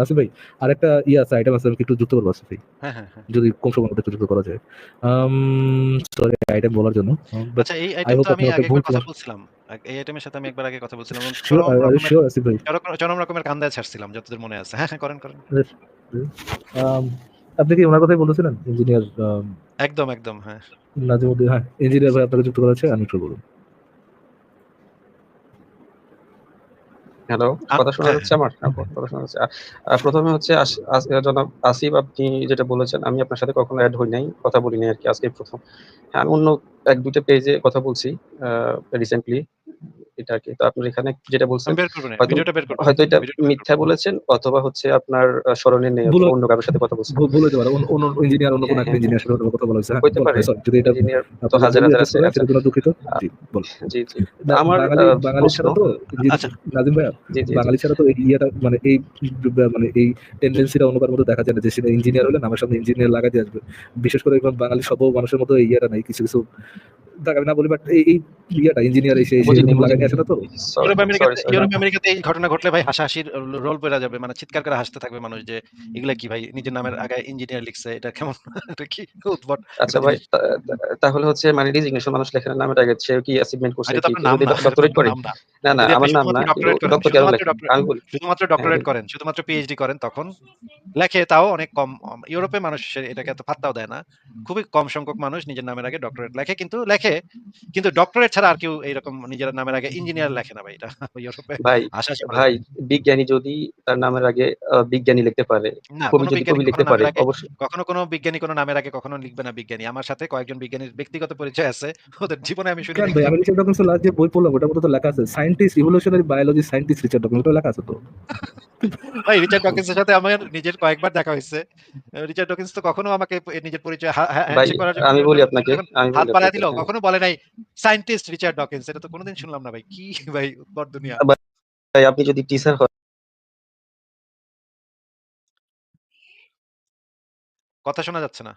আসিফ ভাই আরেকটা ইয়ে আছে আইটেম আছে একটু যুক্ত করব আসিফ ভাই? হ্যাঁ হ্যাঁ হ্যাঁ। যদি কম সময়ের মধ্যে যুক্ত করা যায়। সরি আইটেম বলার জন্য। আচ্ছা এই I আইটেম তো আমি আগে একবার কথা বলছিলাম। এই আইটেমের সাথে আমি একবার আগে কথা বলছিলাম। শিওর রকমের ভাই। চরম- রকমের কান্দায় ছাড়ছিলাম যতদূর মনে আছে। হ্যাঁ হ্যাঁ করেন করেন। আপনি কি ওনার কথাই বলতেছিলেন ইঞ্জিনিয়ার একদম একদম হ্যাঁ। নাজিমুদ্দিন হ্যাঁ ইঞ্জিনিয়ার ভাই আপনাকে যুক্ত করা আছে আমি একটু বলুন। হ্যালো কথা শোনা হ্যাঁ। যাচ্ছে আমার? হ্যাঁ, কথা শোনা যাচ্ছে। প্রথমে হচ্ছে জনাব আসিফ আপনি যেটা বলেছেন আমি আপনার সাথে কখনো অ্যাড হই নাই কথা বলি নাই আর কি আজকে প্রথম। হ্যাঁ আমি অন্য এক দুইটা পেজে কথা বলছি রিসেন্টলি এটা আর কি তো আপনার এখানে যেটা বলছেন হয়তো- ভিডিওটা বের করব হয়তো এটা মিথ্যা বলেছেন অথবা হচ্ছে আপনার স্মরণে নেই অন্য কারোর সাথে কথা বলছেন। ভুল হতে পারে। অন্য- অন্য ইঞ্জিনিয়ার অন্য কোনো হ্যাঁ, একটা হ্যাঁ, ইঞ্জিনিয়ার সাথে কথা বলা হয়েছে। হ্যাঁ, হইতে বলুন পারে ভাই, যদি এটা তো হাজার হাজার আছে আচ্ছা। সেটার জন্য দুঃখিত জি বলুন। জি জি। আমার বাঙালি ছাড়া তো আচ্ছা। নাজিম ভাইয়া জি জি জি। বাঙালি ছাড়া তো এই ইয়েটা মানে এই মানে এই টেন্ডেন্সিটা অন্য কারোর মধ্যে দেখা যায় না যে সেটা ইঞ্জিনিয়ার হলে নামের সামনে ইঞ্জিনিয়ার দিয়ে আসবে। বিশেষ করে একদম বাঙালি সব মানুষের মতো এই ইয়েটা নাই কিছু কিছু না বলি বাট এই এই ইয়েটা ইঞ্জিনিয়ার এসে এসে। আসে না তো? ইউরোপ আমেরিকাতে ইউরোপ আমেরিকাতে এই ঘটনা ঘটলে ভাই হাসাহাসির রোল পেরা যাবে মানে চিৎকার করে হাসতে থাকবে মানুষ যে এগুলা কি ভাই? নিজের নামের আগে ইঞ্জিনিয়ার লিখছে এটা কেমন? এটা কি উদ্ভট? আচ্ছা ভাই তাহলে হচ্ছে মানে রিজিগনেশন মানুষ নামের আগে সে কি অ্যাচিভমেন্ট করছে কি? নাম ডক্টরেট করে? না। না আমার নাম না শুধুমাত্র করেন, ডক্টর কেন শুধুমাত্র লেখে? আমি বলি শুধুমাত্র ডক্টরেট করেন শুধুমাত্র পিএইচডি করেন তখন লেখে তাও অনেক কম ইউরোপে মানুষ এটাকে এত পাত্তাও দেয় না। খুবই কম সংখ্যক মানুষ নিজের নামের আগে ডক্টরেট লেখে কিন্তু লেখে কিন্তু ডক্টরেট ছাড়া আর কেউ এইরকম নিজের নামের আগে ইঞ্জিনিয়ার লেখে না ভাই এটা ইউরোপে ভাই ভাই বিজ্ঞানী যদি তার নামের আগে বিজ্ঞানী লিখতে পারে কবি যদি কবি লিখতে কখনো পারে অবশ্যই। কখনো কোনো বিজ্ঞানী কোনো নামের আগে কখনো লিখবে না বিজ্ঞানী। আমার সাথে কয়েকজন বিজ্ঞানীর ব্যক্তিগত পরিচয় আছে ওদের জীবনে আমি শুনি ভাই আমি রিচার্ড ডকিন্স লাস্ট যে বই পড়লাম মধ্যে তো লেখা আছে scientist evolutionary biology scientist Richard Dawkins ওটা লেখা আছে তো। ভাই রিচার্ড ডকিন্সের সাথে আমার নিজের কয়েকবার দেখা হয়েছে। রিচার্ড ডকিন্স তো কখনো আমাকে নিজের পরিচয় করার জন্য আমি বলি আপনাকে হাত বাড়ায় দিল। কখনো বলে নাই সায়েন্টিস্ট রিচার্ড ডকিন্স এটা তো কোনোদিন শুনলাম না ভাই কি ভাই উদ্ভট দুনিয়া। ভাই আপনি যদি টিচার হন। কথা শোনা যাচ্ছে না।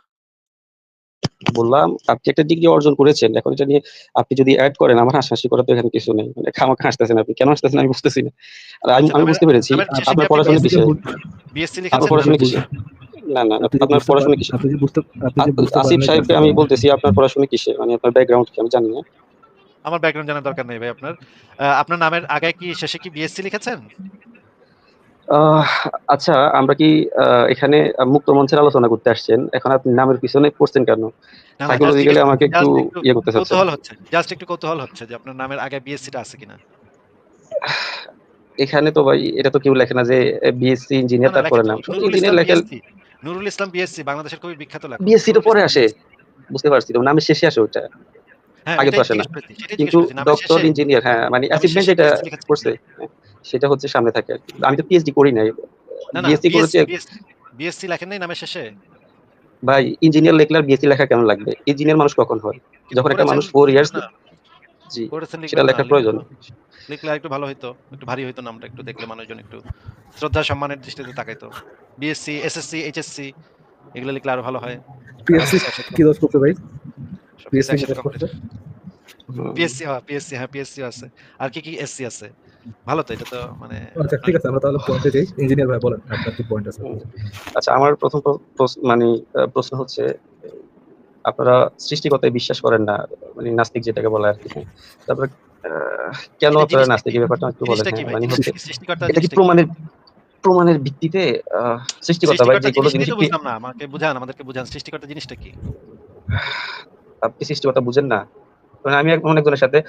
বললাম আপনি একটা ডিগ্রি অর্জন করেছেন এখন এটা নিয়ে আপনি যদি অ্যাড করেন আমার হাসাহাসি করার তো এখানে কিছু নেই। মানে খামাখা হাসতেছেন আপনি কেন হাসতেছেন আমি বুঝতেছি না। আর আমি আমি বুঝতে পেরেছি আপনার পড়াশোনা কিসে বিএসসি আপনার পড়াশোনা না? কিসে না না আপনি আপনার পড়াশোনা কিসে আপনি বুঝতে আপনি যে বুঝতে আসিফ সাহেবকে আমি বলতেছি আপনার পড়াশোনা কিসে মানে আপনার ব্যাকগ্রাউন্ড কি আমি জানি না। আমার ব্যাকগ্রাউন্ড জানার দরকার নেই ভাই আপনার। আহ, আপনার নামের আগে কি শেষে কি বিএসসি লিখেছেন? আচ্ছা আমরা কি এখানে মুক্ত মঞ্চের আলোচনা করতে আসছেন? এখন আপনি নামের পিছনে পড়ছেন কেন? সাইকোলজিক্যালি আমাকে একটু ইয়ে করতে চাচ্ছেন। কৌতূহল হচ্ছে জাস্ট একটু কৌতূহল হচ্ছে যে আপনার নামের আগে বিএসসিটা আছে কিনা। এখানে তো ভাই এটা তো কেউ লেখে না যে বিএসসি ইঞ্জিনিয়ার না, তারপরে নাম। ইঞ্জিনিয়ার লেখে নুরুল ইসলাম বিএসসি বাংলাদেশের খুবই বিখ্যাত লেখক। বিএসসি তো পরে আসে। বুঝতে পারছি তো নামের শেষে আসে ওটা হ্যাঁ আগে তো আসে না। কিন্তু ডক্টর ইঞ্জিনিয়ার হ্যাঁ মানে শেষে যেটা করছে সেটা হচ্ছে সামনে থাকে আমি তো পিএইচডি করি নাই। বিএসসি করেছি বিএসসি লেখেন নাই নামের শেষে? ভাই ইঞ্জিনিয়ার লেখলে আর বিএসসি লেখা কেন লাগবে? ইঞ্জিনিয়ার মানুষ কখন হয়? যখন একটা মানুষ ফোর ইয়ার্স জি সেটা লেখার প্রয়োজন। লিখলে একটু ভালো হইতো একটু ভারী হইতো নামটা একটু দেখলে মানুষজন একটু শ্রদ্ধা সম্মানের দৃষ্টিতে তাকাইতো। বিএসসি এসএসসি এইচএসসি এগুলো লিখলে আরও ভালো হয়। পিএসসি কি দোষ করতে ভাই? পিএসসি কি দোষ করতে পিএসসি হ্যাঁ পিএসসি হ্যাঁ পিএসসি আছে। আর কি কি এসসি আছে? ভালো তো এটা তো মানে আচ্ছা ঠিক আছে আমরা তাহলে পয়েন্টে যাই। ইঞ্জিনিয়ার ভাই বলেন আপনার কি পয়েন্ট আছে? আচ্ছা আমার প্রথম মানে প্রশ্ন হচ্ছে আপনারা সৃষ্টিকতায় বিশ্বাস করেন না মানে নাস্তিক যেটাকে বলে আর কি তারপরে কেন আপনারা নাস্তিক? এই ব্যাপারটা একটু বলেন হ্যাঁ, মানে হচ্ছে সৃষ্টিকর্তা এটা কি প্রমাণের প্রমাণের ভিত্তিতে আহ, সৃষ্টিকতা ভাই সৃষ্টিকর্তা যে কোনো জিনিস বুঝলাম না আমাকে বুঝান আমাদেরকে বুঝান সৃষ্টিকর্তা জিনিসটা কি? আপনি সৃষ্টিকতা বুঝেন না? আমি এক- অনেকজনের সাথে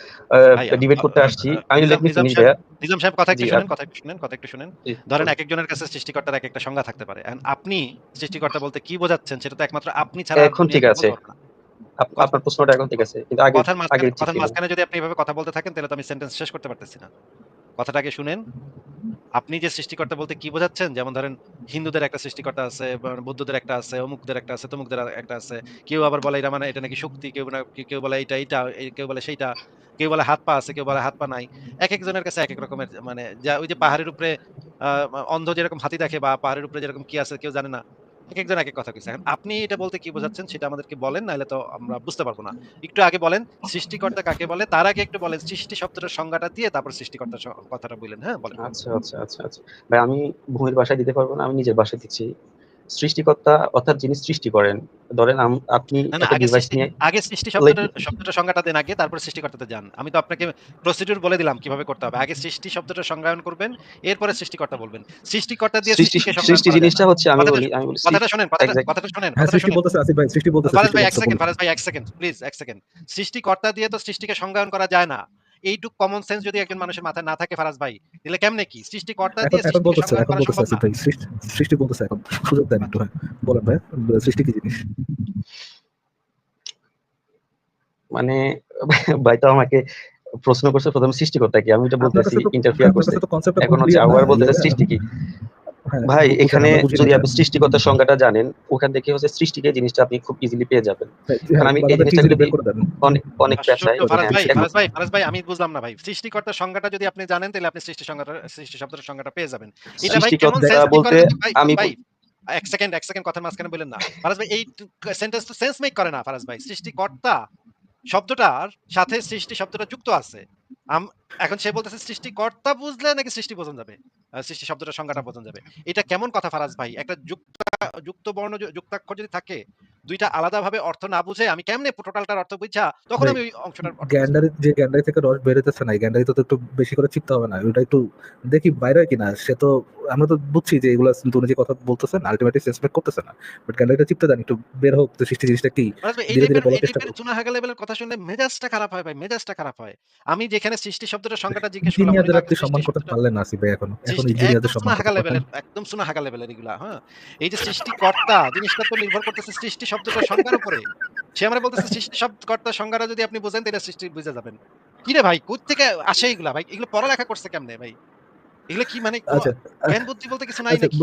ডিবেট করতে আসছি। আমি লেট মি ফিনিশ ভাইয়া। নিজাম সাহেব কথা একটু শুনেন কথা একটু শুনেন কথা একটু শুনেন। ধরেন। এক একজনের কাছে সৃষ্টিকর্তার এক একটা সংজ্ঞা থাকতে পারে। And আপনি সৃষ্টিকর্তা বলতে কি বোঝাচ্ছেন সেটা তো একমাত্র আপনি ছাড়া এখন ঠিক আছে। আপনার প্রশ্নটা এখন ঠিক আছে কিন্তু আগে কথার আগে মাঝখানে যদি আপনি এভাবে কথা বলতে থাকেন তাহলে তো আমি সেন্টেন্স শেষ করতে পারতেছি না। কথাটা আগে শুনেন। আপনি যে সৃষ্টিকর্তা বলতে কি বোঝাচ্ছেন? যেমন ধরেন, হিন্দুদের একটা সৃষ্টিকর্তা আছে বৌদ্ধদের একটা আছে, অমুকদের একটা আছে, তমুকদের একটা আছে। কেউ আবার বলে, এটা মানে এটা নাকি শক্তি? কেউ না, কেউ বলে এটা এটা কেউ বলে, সেইটা। কেউ বলে, হাত পা আছে, কেউ বলে, হাত পা নাই। এক একজনের কাছে এক এক রকমের মানে যা ওই যে পাহাড়ের উপরে অন্ধ যেরকম হাতি দেখে, বা পাহাড়ের উপরে যেরকম কি আছে, কেউ জানে না। একেকজন এক কথা কিছু এখন আপনি এটা বলতে কি বোঝাচ্ছেন সেটা আমাদেরকে বলেন নাহলে তো আমরা বুঝতে পারব না। একটু আগে বলেন সৃষ্টিকর্তা কাকে বলে? তার আগে একটু বলেন সৃষ্টি শব্দটার সংজ্ঞাটা দিয়ে তারপর সৃষ্টিকর্তা কথাটা বললেন, হ্যাঁ? বলেন। আচ্ছা, আচ্ছা, আচ্ছা, আচ্ছা। ভাই আমি ভূমির ভাষায় দিতে পারব না। আমি নিজের ভাষায় দিচ্ছি। সৃষ্টিকর্তা অর্থাৎ যিনি সৃষ্টি করেন। ধরেন আপনি আগে ডিভাইস সৃষ্টি নিয়ে আগে সৃষ্টি লাইক শব্দটার শব্দটার সংজ্ঞাটা দেন আগে তারপর সৃষ্টিকর্তাতে যান। আমি তো আপনাকে প্রসিডিউর বলে দিলাম কীভাবে করতে হবে। আগে সৃষ্টি শব্দটা সংজ্ঞায়ন করবেন, এরপরে সৃষ্টিকর্তা বলবেন। সৃষ্টিকর্তা দিয়ে সৃষ্টি জিনিসটা হচ্ছে আমি কথাটা বলি আমি বলি কথাটা শুনেন কথাটা শোনেন, হ্যাঁ সৃষ্টি বলতেছে আসিফ ভাই সৃষ্টি বলতেছে ফারাজ ভাই সৃষ্টি ১ বলতেছে সেকেন্ড। ফারাজ ভাই ১ সেকেন্ড, প্লিজ ১ সেকেন্ড। সৃষ্টিকর্তা দিয়ে তো সৃষ্টিকে সংজ্ঞায়ন করা যায় না। এইটুক কমন সেন্স যদি একজন মানুষের মাথায় না থাকে ফারাজ ভাই, তাহলে কেমনে কি? সৃষ্টিকর্তা দিয়ে এখন বলতেছে এখন বলতেছে ভাই সৃষ্টি বলতেছে এখন সুযোগ দেন একটু হ্যাঁ বলেন ভাই সৃষ্টি কি জিনিস মানে ভাই তো আমাকে প্রশ্ন করছে প্রথম সৃষ্টিকর্তা কি? আমি তো বলতেছি ইন্টারফিয়ার করছে। এখন হচ্ছে আবার বলতেছে ইয়ে সৃষ্টি কি? হ্যাঁ ভাই এখানে যদি আপনি সৃষ্টিকর্তার সংজ্ঞাটা জানেন, ওখান থেকে হচ্ছে সৃষ্টিকে জিনিসটা আপনি খুব ইজিলি পেয়ে যাবেন। হ্যাঁ, এখন আমি এই জিনিসটা যদি বের করে দেন অনেক অনেক আশ্চর্য ফারাজ হ্যাঁ, ভাই, ফারাজ ভাই, ফারাজ ভাই আমি বুঝলাম না ভাই। সৃষ্টিকর্তার সংজ্ঞাটা যদি আপনি জানেন তাহলে আপনি সৃষ্টি সংজ্ঞাটা সৃষ্টি শব্দের সংজ্ঞাটা পেয়ে যাবেন। এটা ভাই কেমন সেন্স বলতে ভাই, আমি ভাই ১ সেকেন্ড, এক সেকেন্ড কথার মাঝখানে বললেন না। ফারাজ ভাই এই সেন্টেন্স তো সেন্স মেক করে না ফারাজ ভাই। সৃষ্টিকর্তা শব্দটার সাথে সৃষ্টি শব্দটা যুক্ত আছে। এখন সে বলতেছে সৃষ্টিকর্তা বুঝলে নাকি সৃষ্টি বোঝানো যাবে? সৃষ্টি শব্দটা সংজ্ঞাটা বোঝানো যাবে। এটা কেমন কথা ফারাজ ভাই? একটা যুক্ত যুক্ত বর্ণ যুক্তাক্ষর যদি থাকে, ২ টা আলাদাভাবে অর্থ না বুঝে আমি কেমনে টোটালটার অর্থ বুঝা তখন আমি ওই অংশটার গ্যান্ডারি যে গ্যান্ডারি থেকে রস বেরোতেছে না গ্যান্ডারি তো একটু বেশি করে চিপতে হবে না ওটা একটু দেখি বাইরে কিনা সে তো আমরা তো বুঝছি যে এগুলো উনি যে কথা বলতেছেন আলটিমেটলি সেন্স মেক করতেছে না বাট গ্যান্ডারিটা চিপতে দেন একটু বের হোক তো সৃষ্টি জিনিসটা কি ধীরে ধীরে বলার এই চেষ্টা করুন চুনাহাগা লেভেলের কথা শুনলে মেজাজটা খারাপ হয় ভাই, মেজাজটা খারাপ হয়। আমি যেখানে সৃষ্টি শব্দটার সংজ্ঞাটা জিজ্ঞেস করলাম ইঞ্জিনিয়ারদের আপনি সম্মান করতে শব্দটা পারলেন না ভাই এখন এখন ইঞ্জিনিয়ারদের সম্মান পারবেন লেভেলের একদম চুনাহাগা লেভেলের এগুলা, হ্যাঁ? এই যে সৃষ্টিকর্তা জিনিসটা তো নির্ভর করতেছে সৃষ্টি শব্দটার সংজ্ঞার উপরে। সে আমারে বলতেছে সৃষ্টি শব্দ সংজ্ঞাটা যদি আপনি বুঝেন তাহলে সৃষ্টি বুঝে যাবেন। কিরে ভাই কোত্থেকে আসে এগুলা ভাই? এগুলো পড়ালেখা করছে কেমনে ভাই? এগুলো কি মানে আচ্ছা জ্ঞান বুদ্ধি বলতে কিছু নাই আচ্ছা নাকি?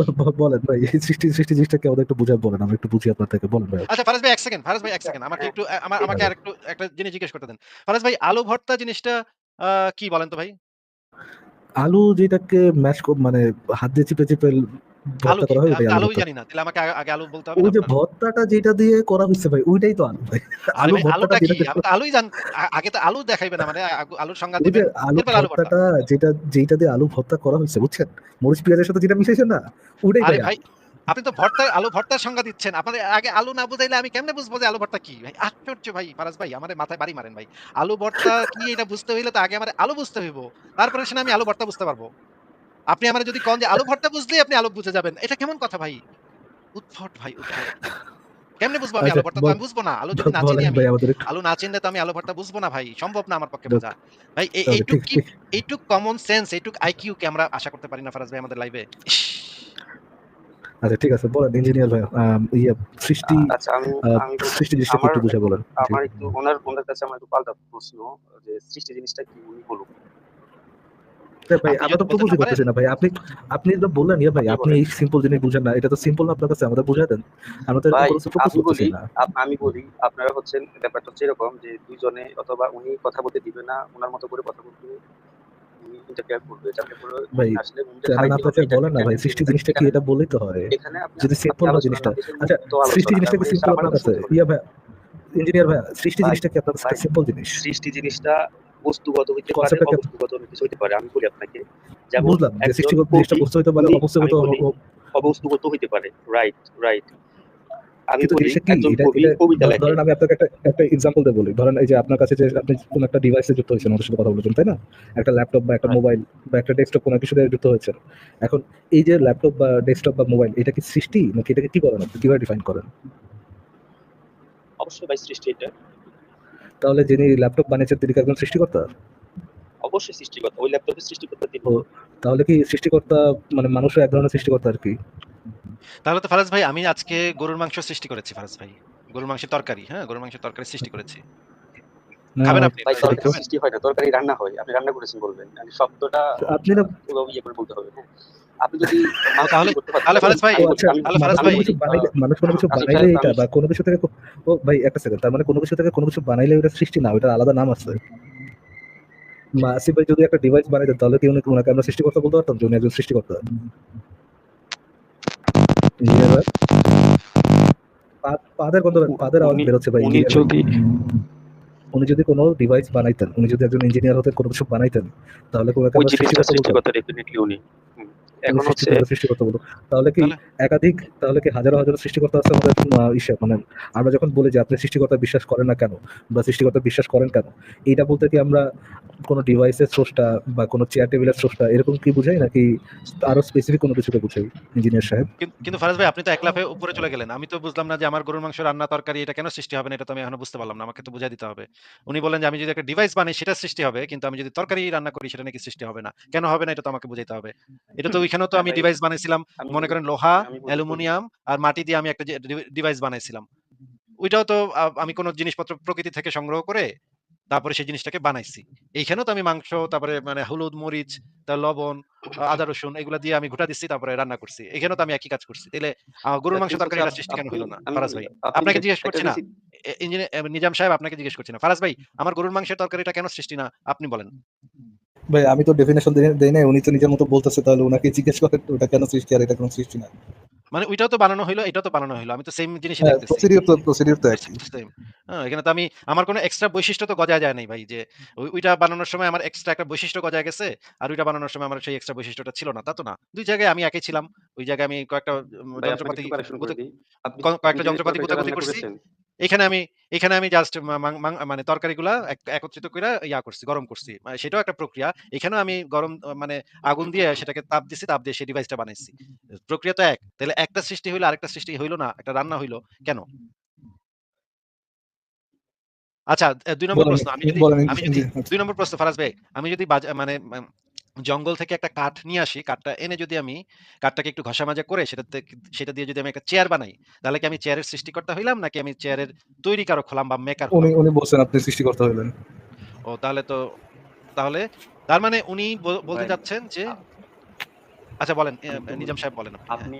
বলেন ভাই এই সৃষ্টি সৃষ্টি জিনিসটা কি আমাদের একটু বুঝায় বলেন আমরা একটু বুঝি আপনার থেকে বলেন ভাই আচ্ছা ফারাজ ভাই ১ সেকেন্ড, ফারাজ ভাই ১ সেকেন্ড। আমাকে একটু আমার আমাকে আরেকটু একটা জিনিস জিজ্ঞেস করতে দেন। ফারাজ ভাই আলু ভর্তা জিনিসটা কি বলেন তো ভাই? আলু যেটাকে ম্যাশ মানে হাত দিয়ে চিপে চিপে আলু আমি তো আলু ভর্তা জানি না। তাহলে আমাকে আগে আগে আলু বলতে হবে ওই যে ভর্তাটা যেটা দিয়ে করা হচ্ছে ভাই ওইটাই তো আলু ভাই আলু ভর্তাটা কি? আমি তো আলুই জান আগে তো আলু দেখাইবেন আমারে আলুর সংজ্ঞা দিবেন। আলু ভর্তা। ভর্তাটা যেটা যেটা দিয়ে আলু ভর্তা করা হয়েছে বুঝছেন মরিচ পেঁয়াজের সাথে যেটা মিশাইছে না ওইটাই ভাই ভাই আপনি তো ভর্তা আলু ভর্তার সংজ্ঞা দিচ্ছেন। আপনাদের আগে আলু না বুঝাইলে আমি কেমনে বুঝব যে আলু ভর্তা কি? ভাই আশ্চর্য ভাই ফারাজ ভাই আমারে মাথায় বাড়ি মারেন ভাই। আলু ভর্তা কি এটা বুঝতে হইলে তো আগে আমারে আলু বুঝতে হইব। তারপরে আমি আলু ভর্তা বুঝতে পারব। আপনি আমারে যদি কন যে আলু ভর্তা বুঝলেই আপনি আলু বুঝে যাবেন। এটা কেমন কথা ভাই? উদ্ভট ভাই উদ্ভট। কেমনে বুঝব আমি আচ্ছা আলু ভর্তা? তো আমি বুঝব না। আলু যদি না চিনি আমি। ভাই আলু না চিনলে তো আমি আলু ভর্তা বুঝব না ভাই। সম্ভব না আমার পক্ষে বোঝা। ভাই এইটুক ঠিক কি এইটুক কমন সেন্স এইটুক আইকিউ কে আমরা আশা করতে পারি না ফারাজ ভাই আমাদের লাইভে। আচ্ছা ঠিক আছে বলেন ইঞ্জিনিয়ার ভাই ইয়ে সৃষ্টি আচ্ছা আমি আমি সৃষ্টি জিনিসটা একটু বুঝে বলেন আমার একটু ওনার ওনার কাছে আমার একটু পাল্টা প্রশ্ন যে সৃষ্টি জিনিসটা কি উনি বলুক। ভাই আমরা তো পারতেছি পারেন না ভাই। আপনি আপনি তো বললেন ইয়ে ভাই আপনি এই সিম্পল জিনিস বুঝেন না। এটা তো সিম্পল না আপনার কাছে আমাদের বুঝাই দেন। আমরা তো আমি করতেছি না। আমি বলি আপনারা হচ্ছেন ব্যাপারটা হচ্ছে এরকম যে দুইজনে অথবা উনি কথা বলতে দিবে না ওনার মতো করে কথা বলতে করবে যাতে করে আসলে উনি চ্যানেল খারাপ আপনাকে হবে, এটা বলেন না ভাই সৃষ্টি জিনিসটা কি এটা বলেই তো হয়? যদি সিম্পল না জিনিসটা। আচ্ছা সৃষ্টি জিনিসটা কি সিম্পল আপনার কাছে কাছে? বলতে হবে। ইয়া ভাই ইঞ্জিনিয়ার ভাই সৃষ্টি জিনিসটা কি আপনার কাছে সিম্পল জিনিস? সৃষ্টি জিনিসটা বস্তুগত হইতে পারে? অবস্তুগত কিছু হইতে পারে আমি বলি আপনাকে। যেমন সৃষ্টিগত জিনিসটা বস্তু হইতে পারে অবস্তুগত হইতে পারে। রাইট রাইট আমি কিন্তু বলি জিনিসটা কি? একজন এটা কবি এটা কবিতা ধ- লেখে ধরেন আমি আপনাকে একটা একটা এক্সাম্পল দিয়ে বলি। ধরেন এই যে আপনার কাছে যে আপনি কোন একটা ডিভাইসে যুক্ত হয়েছেন আমাদের সাথে কথা বলেছেন তাই না? একটা ল্যাপটপ বা একটা মোবাইল বা একটা ডেস্কটপ কোনো কিছু দিয়ে যুক্ত হয়েছেন। এখন এই যে ল্যাপটপ বা ডেস্কটপ বা মোবাইল এটা কি সৃষ্টি? নাকি এটাকে কি করেন আপনি? কীভাবে ডিফাইন করেন? অবশ্যই ভাই সৃষ্টি এটা। তাহলে যিনি ল্যাপটপ বানিয়েছেন তিনি কি একজন সৃষ্টিকর্তা অবশ্যই সৃষ্টিকর্তা ওই ল্যাপটপের সৃষ্টিকর্তা তিনি তাহলে কি সৃষ্টিকর্তা মানে মানুষের এক ধরনের সৃষ্টিকর্তা আর কি তাহলে তো ফারাজ ভাই আমি আজকে গরুর মাংস সৃষ্টি করেছি ফারাজ ভাই। গরুর মাংসের তরকারি, হ্যাঁ? গরুর মাংসের তরকারি সৃষ্টি করেছি। খাবেন আপনি? ভাই তরকারি সৃষ্টি হয় না তরকারি রান্না হয় আপনি রান্না করেছেন বলবেন মানে শব্দটা আপনি না পুরো ইয়ে করে বলতে হবে হ্যাঁ। আপনি যদি তাহলে- তাহলে ফারাজ ভাই, আমি ও বলি- আচ্ছা আমি- তাহলে মানুষ ভাই, মানুষ কোনো কিছু বানাইলে এটা বা কোনো কিছু থেকে ও ভাই একটা সেকেন্ড তার মানে কোনো কিছু থেকে কোনো কিছু বানাইলে ওটা সৃষ্টি না ওটা আলাদা নাম আছে। মা ভাই যদি একটা ডিভাইস তাহলে কি উনি ওনাকে আমরা সৃষ্টিকর্তা বলতে পারতাম যে উনি একজন সৃষ্টিকর্তা? ইঞ্জিনিয়ার ভাই? পাদের গন্ধ পাদের আওয়াজ বেরোচ্ছে ভাই উনি যদি উনি যদি কোনো ডিভাইস বানাইতেন উনি যদি একজন ইঞ্জিনিয়ার হতেন কোনো কিছু বানাইতেন তাহলে কোনো সৃষ্টিকর্তা এখন হচ্ছে তাহলে কি একাধিক তাহলে কি হাজারো হাজারো সৃষ্টিকর্তা আছে আমাদের ইসে মানে আমরা যখন বলি যে আপনি সৃষ্টিকর্তা বিশ্বাস করেন না কেন বা সৃষ্টিকর্তা বিশ্বাস করেন কেন এইটা বলতে কি আমরা কোনো ডিভাইসের স্রষ্টা বা কোনো চেয়ার টেবিলের স্রষ্টা এরকম কি বুঝাই নাকি আরও স্পেসিফিক কোনো কিছুকে বুঝাই ইঞ্জিনিয়ার সাহেব? কিন্তু ফারাজ ভাই আপনি তো এক লাফে উপরে চলে গেলেন। আমি তো বুঝলাম না যে আমার গরুর মাংস রান্না তরকারি এটা কেন সৃষ্টি হবে না এটা তো আমি এখনও বুঝতে পারলাম না আমাকে তো বুঝাই দিতে হবে। উনি বলেন যে আমি যদি একটা ডিভাইস বানাই সেটা সৃষ্টি হবে কিন্তু আমি যদি তরকারি রান্না করি সেটা নাকি সৃষ্টি হবে না। কেন হবে না এটা তো আমাকে বুঝাইতে হবে। এটা তো ওইখানেও তো আমি ডিভাইস বানাইছিলাম। মনে করেন লোহা অ্যালুমিনিয়াম আর মাটি দিয়ে আমি একটা ডিভাইস বানাইছিলাম। ওইটাও তো আমি কোনো জিনিসপত্র প্রকৃতি থেকে সংগ্রহ করে তারপরে সেই জিনিসটাকে বানাইছি। এইখানেও তো আমি মাংস তারপরে মানে হলুদ মরিচ তার লবণ আদা রসুন এগুলা দিয়ে আমি ঘুটা দিচ্ছি তারপরে রান্না করছি। এখানেও তো আমি একই কাজ করছি। তাহলে গরুর মাংস তরকারি আপ- সৃষ্টি কেন হলো না ফারাজ ভাই। আপনাকে জিজ্ঞেস করছি না ইঞ্জিনিয়ার নিজাম সাহেব আপনাকে জিজ্ঞেস করছি না। ফারাজ ভাই আমার গরুর মাংসের তরকারিটা কেন সৃষ্টি না আপনি বলেন। ভাই আমি তো ডেফিনেশন দেই না উনি তো নিজের মতো বলতেছে তাহলে ওনাকে জিজ্ঞেস করেন ওটা কেন সৃষ্টি আর এটা কোনো সৃষ্টি না? মানে ওইটাও তো বানানো হইল এটাও তো বানানো হইল আমি তো সেম জিনিসই হ্যাঁ দেখতেছি। প্রসিডিউর তো প্রসিডিউর তো একই। হ্যাঁ, এখানে তো আমি আমার কোনো এক্সট্রা বৈশিষ্ট্য তো গজায় যায় নাই ভাই যে ওই- ওইটা বানানোর সময় আমার এক্সট্রা একটা বৈশিষ্ট্য গজায় গেছে আর ওইটা বানানোর সময় আমার সেই এক্সট্রা বৈশিষ্ট্যটা ছিল না তা তো না। দুই জায়গায় আমি একই ছিলাম ওই জায়গায় আমি কয়েকটা যন্ত্রপাতি কয়েকটা যন্ত্রপাতি গুতাগুতি করছি। এখানে আমি এখানে আমি জাস্ট মানে তরকারিগুলা একত্রিত করে ইয়া করছি গরম করছি। মানে সেটাও একটা প্রক্রিয়া। এখানেও আমি গরম মানে আগুন দিয়ে সেটাকে তাপ দিছি তাপ দিয়ে সেই ডিভাইসটা বানাইছি। প্রক্রিয়া তো এক। তাহলে একটা সৃষ্টি হইল আরেকটা সৃষ্টি হইল না একটা রান্না হইল কেন? আচ্ছা দুই নম্বর প্রশ্ন আমি যদি আমি যদি। দুই নম্বর প্রশ্ন ফারাজ ভাই আমি যদি মানে জঙ্গল থেকে একটা কাঠ নিয়ে আসি কাঠটা এনে যদি আমি কাঠটাকে একটু ঘষা মাজা করে সেটা সেটা দিয়ে যদি আমি একটা চেয়ার বানাই তাহলে কি আমি চেয়ারের সৃষ্টিকর্তা হইলাম নাকি আমি চেয়ারের তৈরিকারক হলাম বা মেকার উনি উনি বলছেন আপনি সৃষ্টিকর্তা হইলেন। ও তাহলে তো তাহলে তার মানে উনি বলতে যাচ্ছেন যে আচ্ছা বলেন নিজাম সাহেব বলেন আপনি। আপনি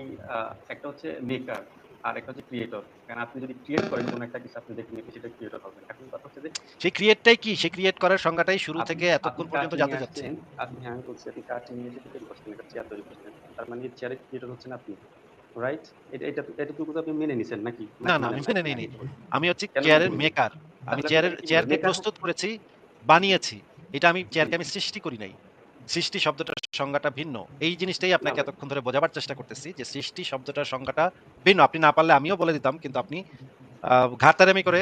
একটা হচ্ছে মেকার আর একটা হচ্ছে ক্রিয়েটর কারণ আপনি যদি ক্রিয়েট করেন কোনো একটা কিছু আপনি দেখবেন সেটা ক্রিয়েটর হবে। এখন কথা হচ্ছে যে সেই ক্রিয়েটটাই কি? সেই ক্রিয়েট করার সংজ্ঞাটাই শুরু থেকে এতক্ষণ পর্যন্ত জানতে নিয়ে আপনি হ্যাঁ বলছি আপনি কাঠ নিয়ে এসে তৈরি করছেন একটা চেয়ার তৈরি করছেন তার মানে চেয়ারের ক্রিয়েটর হচ্ছেন আপনি রাইট এটা এটা এটুকু তো আপনি মেনে নিছেন নাকি? না না আমি মেনে নিই নি। আমি হচ্ছে চেয়ারের মেকার আমি চেয়ারের চেয়ারকে প্রস্তুত করেছি বানিয়েছি। এটা আমি চেয়ারকে আমি সৃষ্টি করি নাই। সৃষ্টি শব্দটার সংজ্ঞাটা ভিন্ন। এই জিনিসটাই আপনাকে এতক্ষণ ধরে বোঝাবার চেষ্টা করতেছি যে সৃষ্টি শব্দটার সংজ্ঞাটা ভিন্ন। আপনি না পারলে আমিও বলে দিতাম কিন্তু আপনি আহ, ঘাটতারামি করে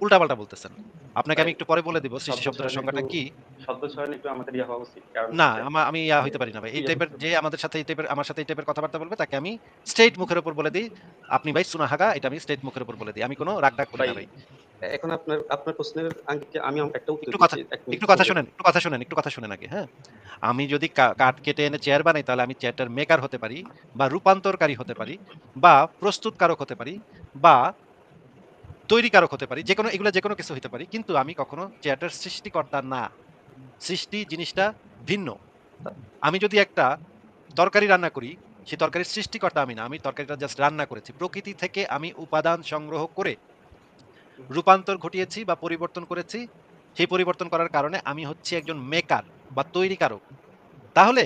উল্টাপাল্টা বলতেছেন। আপনাকে আমি একটু পরে বলে দিব সৃষ্টি শব্দ শব্দটার চয়ন সংজ্ঞাটা একটু- কি? শব্দ চয়ন একটু আমাদের ইয়া হওয়া উচিত কারণ না আমা- আমি ইয়া হইতে পারি না ভাই। এই টাইপের যে আমাদের সাথে এই টাইপের আমার সাথে এই টাইপের কথাবার্তা বলবে তাকে আমি স্ট্রেট মুখের উপর বলে দিই। আপনি ভাই সুনাহাগা এটা আমি স্ট্রেট মুখের উপর বলে দিই। আমি কোনো রাগ ডাক করি না ভাই, এখন আপনার আপনার প্রশ্নের আঙ্গিকে আমি একটা উত্তর একটু কথা- একটু কথা শুনেন একটু কথা শুনেন একটু কথা শুনেন আগে হ্যাঁ? আমি যদি কাঠ কেটে এনে চেয়ার বানাই তাহলে আমি চেয়ারটার মেকার হতে পারি বা রূপান্তরকারী হতে পারি বা প্রস্তুতকারক হতে পারি বা তৈরিকারক হতে পারি যে কোনো এগুলো যে কোনো কিছু হতে পারি, কিন্তু আমি কখনো চেয়ারটার সৃষ্টিকর্তা না। সৃষ্টি জিনিসটা ভিন্ন। আমি যদি একটা তরকারি রান্না করি সেই তরকারির সৃষ্টিকর্তা আমি না, আমি তরকারিটা জাস্ট রান্না করেছি। প্রকৃতি থেকে আমি উপাদান সংগ্রহ করে রূপান্তর ঘটিয়েছি বা পরিবর্তন করেছি, সেই পরিবর্তন করার কারণে আমি হচ্ছি একজন মেকার বা তৈরিকারক। তাহলে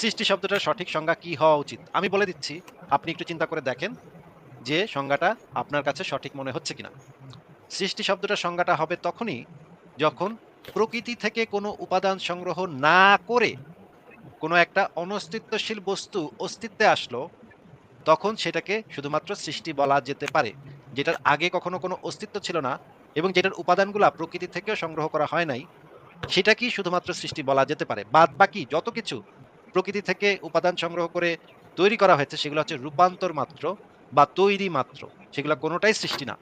সৃষ্টি শব্দটার সঠিক সংজ্ঞা কি হওয়া উচিত? আমি বলে দিচ্ছি, আপনি একটু চিন্তা করে দেখেন। যে সংজ্ঞাটা আপনার কাছে সঠিক মনে হচ্ছে কিনা। সৃষ্টি শব্দটার সংজ্ঞাটা হবে তখনই যখন প্রকৃতি থেকে কোনো উপাদান সংগ্রহ না করে কোনো একটা অনস্তিত্বশীল বস্তু অস্তিত্বে আসলো, তখন সেটাকে শুধুমাত্র সৃষ্টি বলা যেতে পারে, যেটার আগে কখনো কোনো অস্তিত্ব ছিল না এবং যেটার উপাদানগুলো প্রকৃতি থেকেও সংগ্রহ করা হয় নাই সেটা কি শুধুমাত্র সৃষ্টি বলা যেতে পারে। বাদ বাকি যত কিছু প্রকৃতি থেকে উপাদান সংগ্রহ করে তৈরি করা হয়েছে, সেগুলো হচ্ছে রূপান্তর মাত্র বা তৈরি মাত্র সেগুলো কোনোটাই সৃষ্টি না।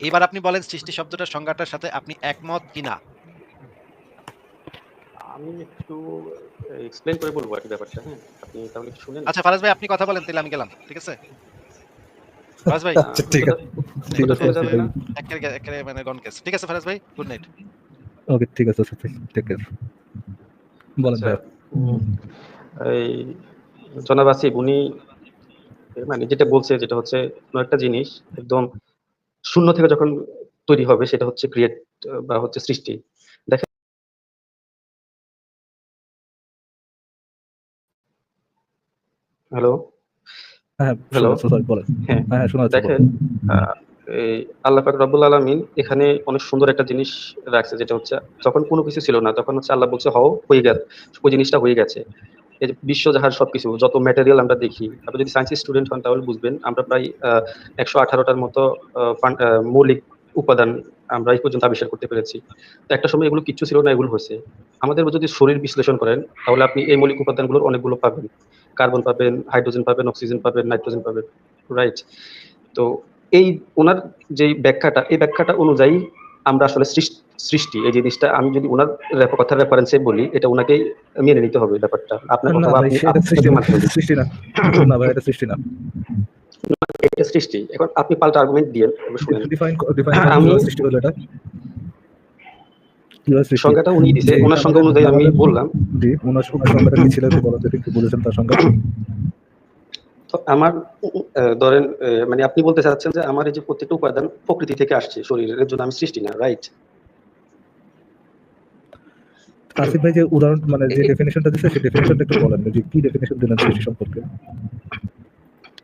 এবার আপনি বলেন সৃষ্টি শব্দটার সংজ্ঞাটার সাথে আপনি একমত কিনা? আমি একটু এক্সপ্লেন করে বলব কি ব্যাপারটা হ্যাঁ? আপনি তাহলে একটু শুনেন। আচ্ছা ফারাজ ভাই আপনি কথা বলেন তাহলে আমি গেলাম ঠিক আছে? ফারাজ ভাই? আচ্ছা ঠিক আছে। ঠিক আছে? একেবারে একেবারে মানে গনকেস ঠিক আছে ফারাজ ভাই গুড নাইট ওকে ঠিক আছে টেক কেয়ার বলেন আচ্ছা, ভাই। এই জনাব আসিফ উনি মানে যেটা বলছে যেটা হচ্ছে কোনো একটা জিনিস একদম শূন্য থেকে যখন তৈরি হবে সেটা হচ্ছে ক্রিয়েট বা হচ্ছে সৃষ্টি। দেখেন হ্যালো হ্যাঁ হ্যাঁ হ্যাঁ হ্যাঁ দেখেন আহ, এই আল্লাহ পাক রব্বুল আলামিন এখানে অনেক সুন্দর একটা জিনিস রাখছে যেটা হচ্ছে যখন কোনো কিছু ছিল না তখন হচ্ছে আল্লাহ বলছে হও হয়ে গেছে ওই জিনিসটা হয়ে গেছে। এই যে সবকিছু, যত ম্যাটেরিয়াল আমরা দেখি, আপনি যদি সায়েন্স স্টুডেন্ট হন তাহলে বুঝবেন, আমরা প্রায় একশো আঠারোটার মতো মৌলিক উপাদান আমরা এই পর্যন্ত আবিষ্কার করতে পেরেছি। তো একটা সময় এগুলো কিচ্ছু ছিল না, এগুলো হয়েছে। আমাদের যদি শরীর বিশ্লেষণ করেন, তাহলে আপনি এই মৌলিক উপাদানগুলোর অনেকগুলো পাবেন। কার্বন পাবেন, হাইড্রোজেন পাবেন, অক্সিজেন পাবেন, নাইট্রোজেন পাবেন রাইট তো এই ওনার যে ব্যাখ্যাটা, এই ব্যাখ্যাটা অনুযায়ী আমরা আসলে সৃষ্টি এই জিনিসটা আমি যদি ওনার কথার রেফারেন্সে বলি এটা ওনাকেই মেনে নিতে হবে ব্যাপারটা। আপনার কথা আপনি সৃষ্টি না সৃষ্টি না। ভাই এটা সৃষ্টি না। এটা সৃষ্টি। এখন আপনি পাল্টা আর্গুমেন্ট দিয়ে শুনেন। ডিফাইন ডিফাইন আমি- সৃষ্টি হলো এটা? সংজ্ঞাটা উনি দিছে। ওনার সংজ্ঞা অনুযায়ী আমি বললাম। জি ওনার সংখ্যাটা কি ছিল একটু বলেন একটু বলেছেন তার সংখ্যা আমার ধরেন মানে আপনি বলতে চাচ্ছেন যে আমার এই যে প্রত্যেকটা উপাদান প্রকৃতি থেকে আসছে শরীরের জন্য আমি সৃষ্টি না রাইট আসিফ ভাই যে উদাহরণ মানে যে ডেফিনেশনটা দিচ্ছে সেই ডেফিনেশনটা একটু বলেন যে কি ডেফিনেশন দিলেন সৃষ্টি সম্পর্কে?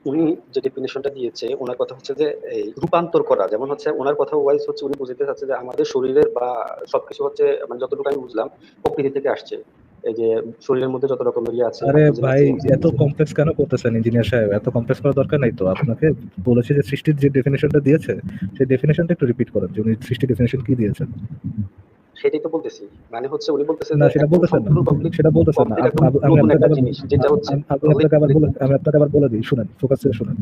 উনি যে ডেফিনেশনটা দিয়েছে ওনার কথা হচ্ছে যে এই রূপান্তর করা যেমন হচ্ছে ওনার কথা ওয়াইজ হচ্ছে উনি বুঝতে চাচ্ছে যে আমাদের শরীরের বা সবকিছু হচ্ছে মানে যতটুকু আমি বুঝলাম প্রকৃতি থেকে আসছে। এই যে শরীরের মধ্যে যত রকমের ইয়ে আছে আরে ভাই এত কমপ্লেক্স কেন করতেছেন ইঞ্জিনিয়ার সাহেব? এত কমপ্লেক্স করার দরকার নাই তো। আপনাকে বলেছে যে সৃষ্টির যে ডেফিনেশনটা দিয়েছে সেই ডেফিনেশনটা একটু রিপিট করেন যে উনি সৃষ্টির ডেফিনেশন কি দিয়েছেন। সেটাই তো বলতেছি। মানে হচ্ছে উনি বলতেছেন না সেটা বলতেছেন না। সেটা বলতেছেন না। আমি আপনাকে জিনিস যেটা হচ্ছে আমি আপনাকে আবার বলে আমি আপনাকে আবার বলে দিই শুনেন ফোকাস করে শুনেন।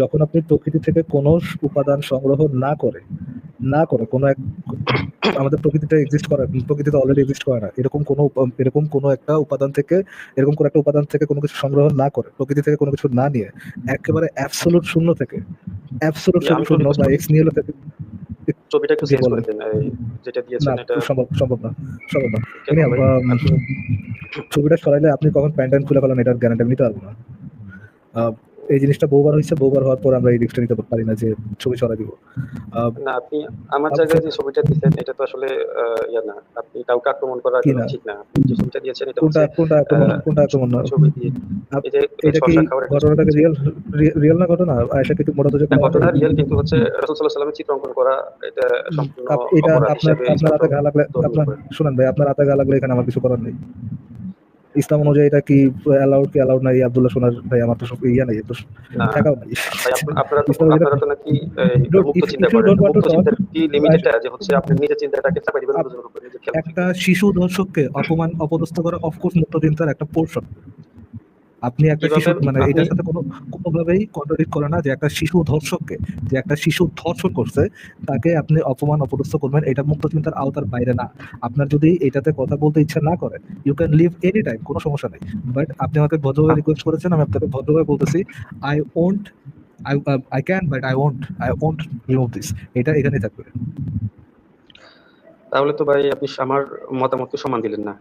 যখন আপনি প্রকৃতি থেকে কোনো উপাদান সংগ্রহ না করে না করে কোনো এক আমাদের প্রকৃতিটা এক্সিস্ট করে প্রকৃতিতে অলরেডি এক্সিস্ট করে না এরকম কোনো এরকম কোনো একটা উপাদান থেকে এরকম কোনো একটা উপাদান থেকে কোনো কিছু সংগ্রহ না করে প্রকৃতি থেকে কোনো কিছু না নিয়ে একেবারে অ্যাবসলুট শূন্য থেকে অ্যাবসলুট শূন্য বা এক্স নিয়ে থেকে ছবিটা একটু চেঞ্জ করে দেন যেটা দিয়েছেন এটা সম্ভব সম্ভব না সম্ভব না। ভাই? আম, ছবিটা সরাইলে আপনি কখন প্যান্টাইন খুলে ফেলেন এটার গ্যারান্টি নিতে পারব না। এই জিনিসটা বহুবার হয়েছে বহুবার হওয়ার পর আমরা এই রিস্কটা নিতে পারি না যে ছবি সরাই দিব। না আপনি আমার। জায়গায় যে ছবিটা দিয়েছেন এটা তো আসলে ইয়া না। আপনি কাউকে আক্রমণ করা? ঠিক না। আপনি যে ছবিটা দিয়েছেন এটা কোনটা কোনটা আক্রমণ কোনটা আক্রমণ না? ছবি দিয়ে। এই যে এটা কি ঘটনাটাকে রিয়েল রিয়েল না ঘটনা? আয়সা কিন্তু মোটা না, ঘটনা রিয়েল কিন্তু হচ্ছে রাসূল রাসূলুল্লাহ সাল্লামের চিত্র অঙ্কন করা এটা সম্পূর্ণ এটা আপনার আপনার হাতে ঘা লাগলে আপনার। শুনেন ভাই আপনার হাতে ঘা লাগলে এখানে আমার কিছু করার নেই। ইসলাম অনুযায়ী এটা কি অ্যালাউড কি অ্যালাউড নাই? আব্দুল্লাহ সোনার ভাই আমার তো সব ইয়া নেই তো টাকাও নেই। আপনারা তো আপনারা তো নাকি মুক্ত চিন্তা করেন মুক্ত চিন্তার কি লিমিটেড হচ্ছে আপনি চিন্তাটাকে চাপাই দিবেন একটা শিশু দর্শককে অপমান অপদস্থ করা অফকোর্স মুক্ত চিন্তার একটা পোর্শন আপনি একটা শিশু মানে এটার সাথে কোনো কোনোভাবেই কন্ট্রাডিক্ট করে না যে একটা শিশু ধর্ষককে যে একটা শিশু ধর্ষণ করছে তাকে আপনি অপমান অপদস্থ করবেন এটা মুক্ত চিন্তার আওতার বাইরে না। আপনার যদি এটাতে কথা বলতে ইচ্ছা না করে you can leave any time কোনো সমস্যা নেই। বাট আপনি আমাকে ভদ্রভাবে রিকোয়েস্ট করেছেন আমি আপনাকে ভদ্রভাবে বলতেছি I won't I I can but I won't I won't remove this এটা এখানেই থাকবে। তাহলে তো ভাই আপনি আমার মতামতকে সম্মান দিলেন না না।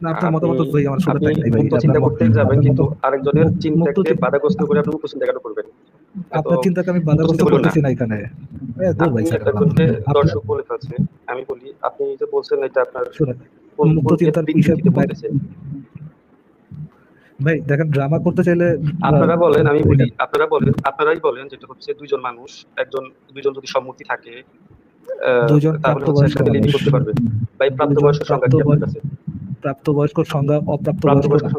আপনার মতামত ভাই আমার শুনে আপনি ভাই চিন্তা করতে যাবেন কিন্তু আরেকজনের চিন্তাকে বাধাগ্রস্ত করে আপনি মুক্ত চিন্তা করবেন। আপনার চিন্তাকে আমি বাধাগ্রস্ত চিন্তা বলুন না। করতেছি না এখানে। এ, দূর ভাই আপনি ছাড়েন একজনকে আপনার- দর্শক বলে ফেলছেন আমি বলি আপনি যে বলছেন এটা আপনার শুনেন মুক্ত চিন্তার ভিত্তিতে ভাই- দেখেন ড্রামা করতে চাইলে আপনারা বলেন আমি বলি আপনারা বলেন আপনারাই বলেন যেটা হচ্ছে দুইজন মানুষ একজন দুইজন যদি সম্মতি থাকে দুইজন তাহলে হচ্ছে একসাথে করতে পারবে। ভাই প্রাপ্তবয়স্ক সংখ্যা কি আপনার কাছে? প্রাপ্তবয়স্ক সংজ্ঞা অপ্রাপ্ত বয়স্ক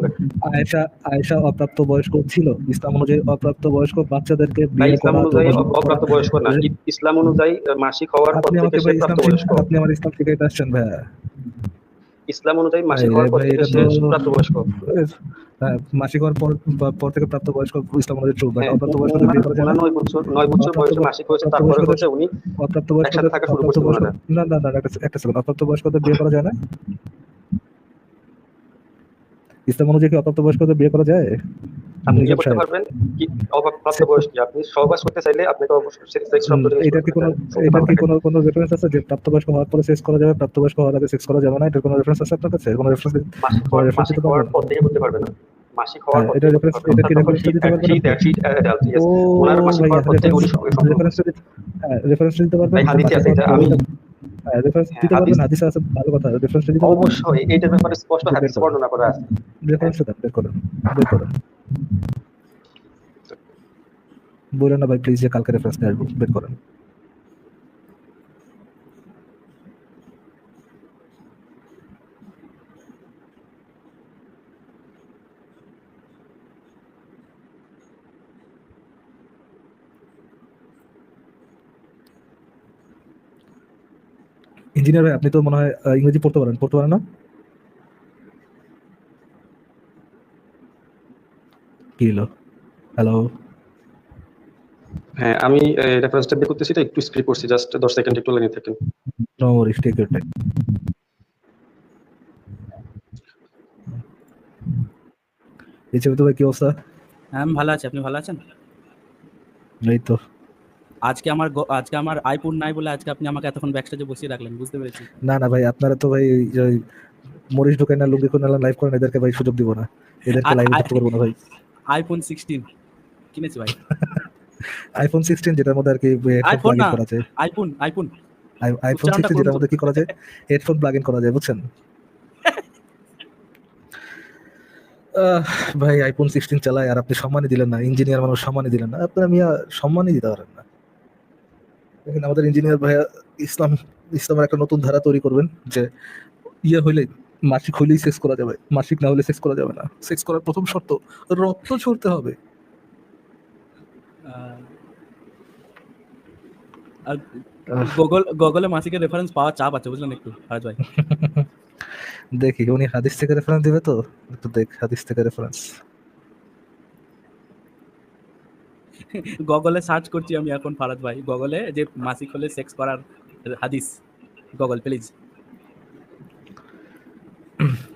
আয়েশা আয়েশা অপ্রাপ্ত বয়স্ক ছিল। ইসলাম অনুযায়ী অপ্রাপ্ত বয়স্ক বাচ্চাদেরকে বিয়ে করা অনুযায়ী অপ্রাপ্ত বয়স্ক না। ইসলাম অনুযায়ী মাসিক হওয়ার পর থেকে সে প্রাপ্তবয়স্ক। আপনি আমার ইসলাম শিখাইতে আসছেন ভাই ইসলাম অনুযায়ী মাসিক হওয়ার পর থেকে সে প্রাপ্তবয়স্ক। হ্যাঁ, মাসিক হওয়ার পর পর থেকে প্রাপ্তবয়স্ক ইসলাম অনুযায়ী বাট হ্যাঁ, অপ্রাপ্ত বয়স্কদের বিয়ে করা যায় না নয় বছর নয় বছর বয়সে মাসিক হয়েছে তারপরে হচ্ছে উনি অপ্রাপ্ত একসাথে থাকা শুরু করছে না না না একটা- সেকেন্ড অপ্রাপ্ত বয়স্কদের বিয়ে করা যায় না? ইসলাম অনুযায়ী কি অপ্রাপ্ত বয়স্কদের বিয়ে করা যায়? আপনি বিয়ে করতে পারবেন কি অপ্রাপ্ত বয়স কি আপনি সহবাস করতে চাইলে আপনাকে অবশ্যই সেক্স use এটার কি কোনো। এটার কি কোনো কোনো রেফারেন্স আছে যে প্রাপ্তবয়স্ক হওয়ার পরে সেক্স করা যাবে? প্রাপ্তবয়স্ক হওয়ার আগে সেক্স করা যাবে না? এটা কোনো রেফারেন্স আছে আপনার কাছে? কোনো রেফারেন্স মাসিক হওয়ার reference মাসিক দিতে পর থেকে করতে পারবে না। মাসিক হওয়ার হ্যাঁ, পর এটা পারবে এটা কি দিতে পারবেন আপনি? ওনার মাসিক হওয়ার পর থেকে উনি সঙ্গে রেফারেন্স হ্যাঁ দিতে পারবেন হাদিসে আছে এটা, আমি- হ্যাঁ রেফারেন্স হ্যাঁ, দিতে পারবেন হাদিসে আছে ভালো কথা রেফারেন্স দিতে অবশ্যই এইটার ব্যাপারে স্পষ্ট বের বর্ণনা করা আছে। রেফারেন্স দেন বের করেন বের করেন বললেন না ভাই প্লিজ যে কালকে রেফারেন্স বের করেন ইঞ্জিনিয়ার ভাই আপনি তো মনে হয় ইংরেজি পড়তে পারেন। পড়তে পারেন না? কি হলো? হ্যালো হ্যাঁ আমি রেফারেন্সটা বের করতেছি তো একটু স্ক্রিপ্ট করছি জাস্ট দশ সেকেন্ড একটু লাইনে থাকেন। No Warsi take your time এই ছবি তো ভাই কি অবস্থা? হ্যাঁ আমি ভালো আছি আপনি ভালো আছেন? এই তো। আজকে আমার আজকে আমার আইফোন নাই বলে আজকে আপনি আমাকে এতক্ষণ ব্যাকস্টেজে বসিয়ে রাখলেন বুঝতে পেরেছি। না না ভাই আপনারা তো ভাই ওই মরিচ ঢুকায় না লুঙ্গি কোন লাইভ করেন এদেরকে ভাই সুযোগ দিব না। এদেরকে লাইভ করতে পারব না ভাই। আইফোন সিক্সটিন কিনেছি ভাই। আইফোন সিক্সটিন যেটার মধ্যে আর কি প্লাগ না। আইফোন আইফোন আইফোন উচ্চারণটা সিক্সটিন করুন যেটার মধ্যে কি করা যায়? হেডফোন প্লাগ ইন করা যায় বুঝছেন? ভাই আইফোন সিক্সটিন চালায় আর আপনি সম্মানই দিলেন না ইঞ্জিনিয়ার মানুষ সম্মানই দিলেন না। আপনারা মিয়া সম্মানই দিতে পারেন না। দেখেন আমাদের ইঞ্জিনিয়ার ভাইয়া ইসলাম ইসলামের একটা নতুন ধারা তৈরি করবেন যে ইয়ে হইলে মাসিক হইলেই সেক্স করা যাবে মাসিক না হলে সেক্স করা যাবে না। সেক্স করার প্রথম শর্ত রক্ত ছড়তে হবে। আর গুগল গুগলে মাসিকের রেফারেন্স পাওয়ার চাপ আছে বুঝলেন একটু হারাজ ভাই? দেখি উনি হাদিস থেকে রেফারেন্স দিবে তো? একটু দেখ হাদিস থেকে রেফারেন্স গুগলে সার্চ করছি আমি এখন ফারাজ ভাই। গুগলে যে মাসিক হলে সেক্স করার হাদিস গুগল প্লিজ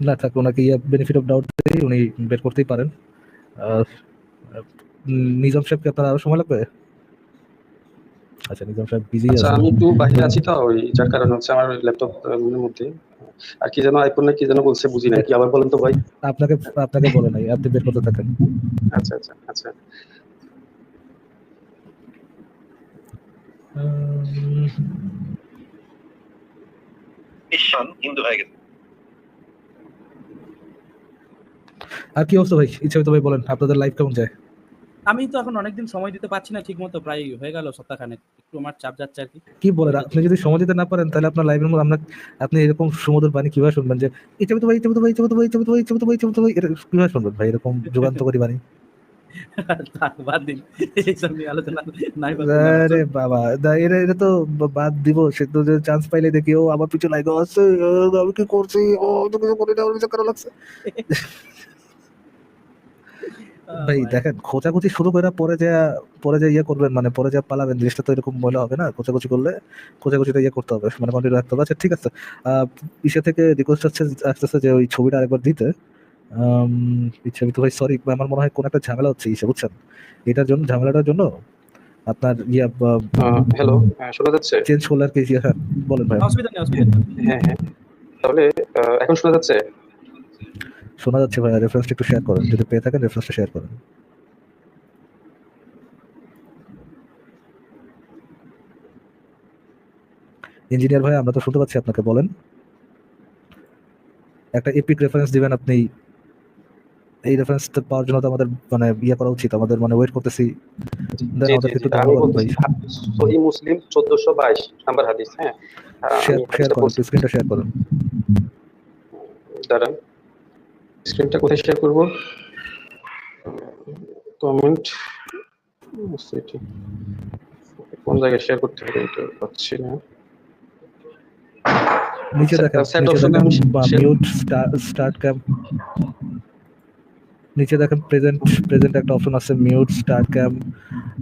না থাক ওনাকে ইয়ে বেনিফিট অফ ডাউট দিয়ে উনি বের করতেই পারেন। নিজাম সাহেবকে আপনার আরও সময় লাগবে? আচ্ছা নিজাম সাহেব বিজি আচ্ছা আছে আমি একটু বাইরে আছি তো ওই যার কারণে হচ্ছে আমার ল্যাপটপ মধ্যে। আর কি যেন আইফোন না কি যেন বলছে বুঝি না। কি আবার বলেন তো ভাই। আপনাকে আপনাকে বলে নাই আপনি বের করতে থাকেন। আচ্ছা আচ্ছা আচ্ছা। হিন্দু হয়ে গেছে। আর কি অবস্থা ভাই? ইচ্ছা তো ভাই বলেন আপনাদের লাইফ কেমন যায়? আমি তো এখন অনেকদিন সময় দিতে পারছি না ঠিক মতো প্রায় হয়ে গেল সপ্তাহখানেক একটু আমার চাপ যাচ্ছে আর কি। কি বলেন আপনি যদি সময় দিতে না পারেন তাহলে আপনার লাইফের মধ্যে আমরা আপনি এরকম সমুদ্র বাণী কীভাবে শুনবেন যে ইচ্ছা তো ভাই ইচ্ছা তো ভাই ইচ্ছা তো ভাই ইচ্ছা তো ভাই ইচ্ছা তো ভাই ইচ্ছা তো ভাই এটা কীভাবে শুনবেন ভাই? এরকম যুগান্তকারী বাণী। বাদ দিন। এইসব নিয়ে আলোচনা নাই আরে বাবা দা এটা এটা তো বাদ দিব সে তো যে চান্স পাইলে দেখি ও আমার পিছু লাগা আছে আমি কি করছি? ও তো কিছু করি না বিচার করা লাগছে। ভাই দেখেন খোঁচাখুচি শুরু করে পরে যা পরে যে ইয়ে করবেন মানে পরে যা পালাবেন জিনিসটা তো এরকম মনে হবে না খোঁচাখুচি করলে খোঁচাখুচিটা ইয়ে করতে হবে মানে কন্টিনিউ রাখতে হবে। আচ্ছা ঠিক আছে আহ, ইসে থেকে রিকোয়েস্ট আসছে আসতেছে যে ওই ছবিটা আরেকবার দিতে। এই ভাই সরি আমার মনে হয় কোন একটা ঝামেলা হচ্ছে ইসে বুঝছেন? এটার জন্য ঝামেলাটার জন্য আপনার ইয়া হ্যালো শোনা যাচ্ছে? চেঞ্জ করলে আর কি হ্যাঁ বলেন ভাই। অসুবিধা নেই অসুবিধা হ্যাঁ হ্যাঁ। তাহলে এখন শোনা যাচ্ছে? শোনা যাচ্ছে ভাই রেফারেন্সটা একটু শেয়ার করেন। যদি পেয়ে থাকেন রেফারেন্সটা শেয়ার করেন। ইঞ্জিনিয়ার ভাই আমরা তো শুনতে পাচ্ছি আপনাকে বলেন। একটা এপিক রেফারেন্স দিবেন আপনি। এই রেফারেন্সটা পাওয়ার জন্য তো আমাদের মানে ইয়ে করা উচিত। আমাদের মানে ওয়েট করতেছি। সহি মুসলিম চোদ্দশো বাইশ নাম্বার হাদিস হ্যাঁ? শেয়ার হাদিসটা স্ক্রিনটা শেয়ার করেন দাঁড়ান। স্ক্রিনটা কোথায় শেয়ার করব? কমেন্ট কোন জায়গায় শেয়ার করতে হবে এটা পাচ্ছি না। নিচে দেখেন মিউট স্টার্ট ক্যাম্প নিচে দেখেন প্রেজেন্ট প্রেজেন্ট একটা অপশন আছে মিউট স্টার ক্যাম্প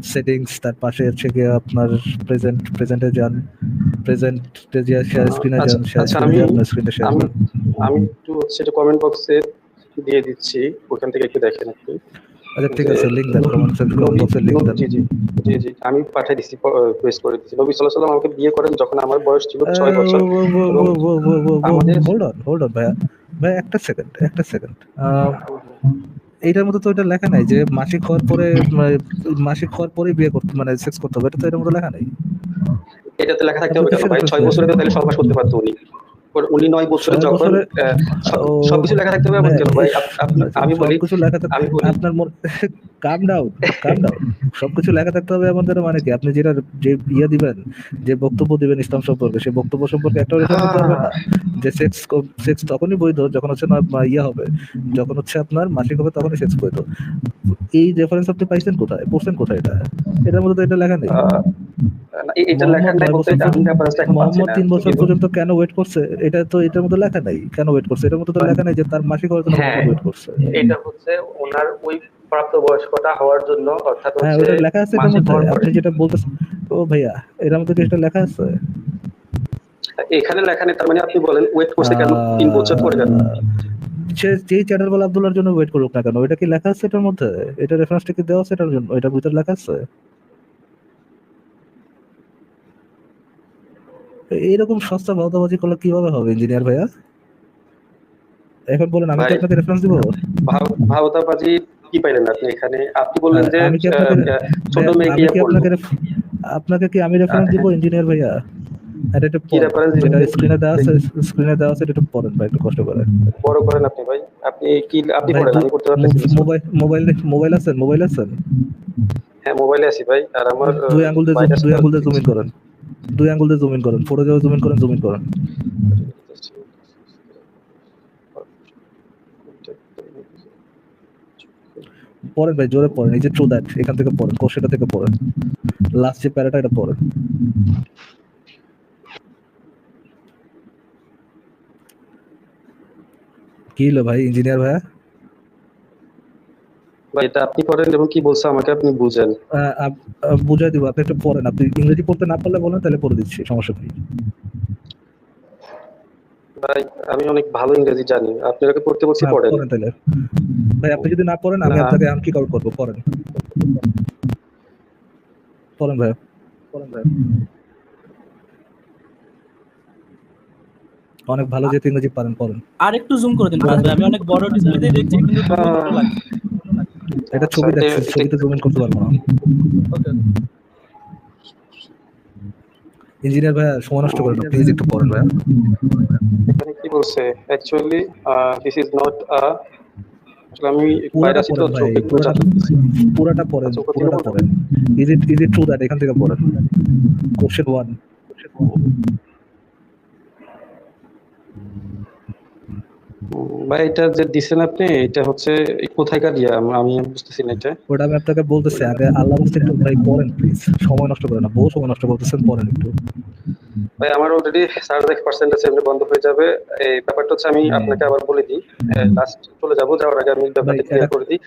সেটিংস তার পাশে হচ্ছে গিয়ে আপনার প্রেজেন্ট প্রেজেন্টে যান প্রেজেন্টে যে শেয়ার স্ক্রিনে আচ্ছা, যান শেয়ার আচ্ছা, স্ক্রিনে আপনার স্ক্রিনটা শেয়ার আমি আমি একটু এটা কমেন্ট বক্সে দিয়ে দিচ্ছি ওখান থেকে একটু দেখেন একটু। আচ্ছা ঠিক আছে লিংক দেন কমেন্ট কমেন্ট বক্সে লিংক দেন। জি জি জি জি আমি পাঠিয়ে দিচ্ছি পেস্ট করে দিচ্ছি নবী সাল্লাল্লাহু আলাইহি আমাকে বিয়ে করেন যখন আমার বয়স ছিল ছয় বছর। আমাদের- হোল্ড অন হোল্ড অন ভাইয়া। ভাই একটা সেকেন্ড একটা সেকেন্ড এইটার মধ্যে তো এটা লেখা নাই যে মাসিক হওয়ার পরে মানে, মাসিক হওয়ার পরে বিয়ে করতে মানে সেক্স করতে হবে এটা তো এটার মধ্যে লেখা নাই। এটাতে লেখা থাকতে হবে কেন ভাই ছয় বছরে তো তাহলে সর্বাস করতে পারতো উনি। উনি নয় বছরে যখন সবকিছু লেখা থাকতে হবে এমন কেন ভাই। আপ- আপ- আমি বলি সবকিছু লেখা থাকতে আপনার কাম ডাউন কাম ডাউন সবকিছু লেখা থাকতে হবে এমন মানে কি? আপনি যেটা যে ইয়ে দিবেন যে বক্তব্য দিবেন ইসলাম সম্পর্কে সেই বক্তব্য সম্পর্কে একটা রেফারেন্স দিতে হবে না। যে সেক্স সেক্স তখনই বৈধ যখন হচ্ছে না ইয়ে হবে। যখন হচ্ছে আপনার মাসিক হবে তখনই সেক্স বৈধ। এই রেফারেন্স আপনি পাইছেন কোথায়? পড়ছেন কোথায় এটা? এটার মধ্যে তো এটা লেখা নেই। এটা লেখা নাই মোহাম্মদ তিন বছর পর্যন্ত কেন ওয়েট করছে? এটা তো এটার মধ্যে লেখা নাই। কেন ওয়েট করছে? এটার মধ্যে তো লেখা নাই যে তার মাসিক হওয়ার জন্য হ্যাঁ। ওয়েট করছে? এটা হচ্ছে ওনার ওই প্রাপ্তবয়স্কতা হওয়ার জন্য অর্থাৎ হ্যাঁ ওটা লেখা আছে এটার মধ্যে। আপনি যেটা বলতেছেন ও ভাইয়া এর মধ্যে কি এটা লেখা আছে? এখানে লেখা নেই তার মানে আপনি বলেন ওয়েট করছে কেন? তিন বছর পরে কেন সে যেই চ্যানেল বলা আব্দুল্লাহর জন্য ওয়েট করুক না কেন এটা কি লেখা আছে এটার মধ্যে? এটা রেফারেন্সটা কি দেওয়া আছে এটার জন্য? এটার ভিতরে লেখা আছে? এ- এইরকম সস্তা ভাওতাবাজি করলে কীভাবে হবে ইঞ্জিনিয়ার ভাইয়া? এখন বলেন আমি কি ভাই, আপনাকে রেফারেন্স দিব? ভাব- কি পাইলেন আপনি এখানে? আপনি বললেন যে কি আপনাকে- ছোট মেয়ে কি আপনাকে কি আমি রেফারেন্স দিব ইঞ্জিনিয়ার ভাইয়া? এটা একটু কি দিবেন? যেটা স্ক্রিনে দেওয়া আছে স্ক্রিনে দেওয়া আছে এটা একটু পড়েন ভাই একটু কষ্ট করে। বড় করেন আপনি ভাই। আপনি কি আপনি পড়েন আমি করতে পারতেছি। মোবাইল মোবাইল মোবাইল আছেন মোবাইল আছেন? হ্যাঁ মোবাইলে আছি ভাই আর আমার দুই আঙ্গুল দিয়ে দুই আঙ্গুল দিয়ে জুমিন করেন। দুই আঙ্গুল দিয়ে জুমিন করেন ফটো যাবে জুমিন করেন জুমিন করেন। পড়েন ভাই, জোরে পড়েন, এই যে ট্রু দ্যাট এখান থেকে পড়েন কোশ্চেনটা থেকে পড়েন। লাস্ট যে প্যারাটা, এটা পড়েন। কি হলো ভাই ইঞ্জিনিয়ার ভাইয়া? ভাই এটা আপনি করেন এবং কি বলছে আমাকে আপনি বুঝেন। বুঝাই দিব আপনি একটু পড়েন। আপনি ইংরেজি পড়তে না পারলে বলেন তাহলে পড়ে দিচ্ছি সমস্যা নেই। ভাই আমি অনেক ভালো ইংরেজি জানি। আপনি ওকে পড়তে বলছি হ্যাঁ, পড়েন। তাহলে। ভাই আপনি যদি না পড়েন আমি আপনাকে আমি কি আউট করব? পড়েন। পড়েন ভাই। পড়েন ভাই। অনেক ভালো যেহেতু ইংরেজি পারেন পড়েন। আর একটু জুম করে দিন ভাই আমি অনেক বড় ডিসপ্লেতে দেখছি কিন্তু zoom লাগছে। আচ্ছা, এটা ছবি দেখছেন ছবিতে জুম ইন করতে পারব না। ইঞ্জিনিয়ার ভাই সময় নষ্ট করেন প্লিজ একটু পড়েন ভাই এখানে কি বলছে? Actually this is not a আমি বাইরে আছি তো পুরাটা পড়েন আচ্ছা, পুরাটা পড়েন। Is it is it true that এখান থেকে পড়েন? কোশ্চেন 1 ভাই এটা যে দিছেন আপনি এটা হচ্ছে কোথায়কার ইয়া? আমি বুঝতেছি না এটা। ওটা আমি আপনাকে বলতেছি আগে আল্লাহ বলতে একটু ভাই পড়েন প্লিজ সময় নষ্ট করেন না বহু সময় নষ্ট করতেছেন পড়েন একটু। ভাই আমার অলরেডি সাড়ে এক পার্সেন্ট আছে এমনি বন্ধ হয়ে যাবে। এই ব্যাপারটা হচ্ছে আমি আপনাকে আবার বলে দিই। লাস্ট চলে যাব যাওয়ার আগে আমি ব্যাপারটা ক্লিয়ার করে দিই।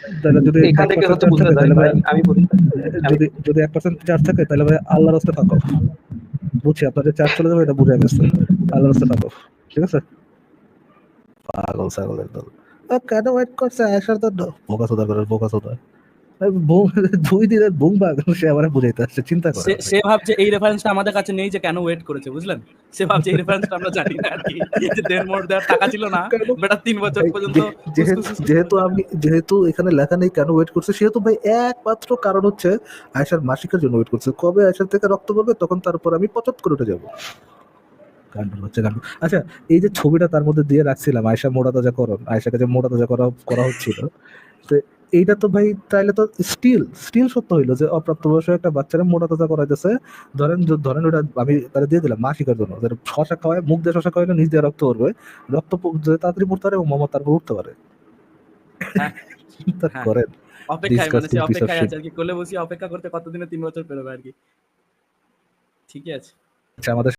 এখান থেকে হচ্ছে charge বোঝা যায় ভাই আমি বলি। যদি যদি এক পার্সেন্ট চার্জ থাকে তাহলে ভাই আল্লাহর রাস্তায় থাকো। বুঝছি আপনার চার্জ চলে যাবে এটা বুঝে গেছে। আল্লাহর রাস্তায় থাকো। ঠিক আছে? পাগল ছাগল একদম। ও কেন ওয়েট করছে? আসার তো বোকা সোদা করে বোকা সোদা। দুই দিনের বুম সে আবার বুঝাইতে আসছে চিন্তা করে সে- ভাবছে এই রেফারেন্সটা আমাদের কাছে নেই যে কেন ওয়েট করেছে বুঝলেন? সে ভাবছে এই রেফারেন্সটা আমরা জানি না আর কি যে দেড় মোড় দেওয়ার টাকা ছিল না বেটা তিন বছর পর্যন্ত যেহেতু আমি যেহেতু এখানে লেখা নেই কেন ওয়েট করছে সেহেতু ভাই একমাত্র কারণ হচ্ছে আয়সার মাসিকের জন্য ওয়েট করছে। কবে আয়সার থেকে রক্ত পড়বে তখন তার উপর আমি পচত করে উঠে যাব। হচ্ছে আচ্ছা এই যে ছবিটা তার মধ্যে দিয়ে রাখছিলাম আয়সা মোড়া তাজা করণ আয়সাকে যে করা করা হচ্ছিল তো এইটা তো ভাই তাইলে তো স্টিল স্টিল সত্য হইল যে অপ্রাপ্তবয়স্ক একটা বাচ্চারা মোটা তাজা করাইতেছে। ধরেন ধরেন ওটা আমি তারা দিয়ে দিলাম মাসিকের জন্য শশা খাওয়ায় মুখ দিয়ে শশা খাওয়াইলে নিজ দিয়ে রক্ত করবে রক্ত তাড়াতাড়ি পড়তে পারে এবং মোহাম্মদ তারপর উঠতে পারে। হ্যাঁ। হ্যাঁ। করেন। অপেক্ষায় মানে সে Disgusting piece of অপেক্ষায় আছে আর কি কোলে বসে অপেক্ষা করতে কতদিনে তিন বছর পেরোবে আর কি। ঠিকই আছে। আচ্ছা আমাদের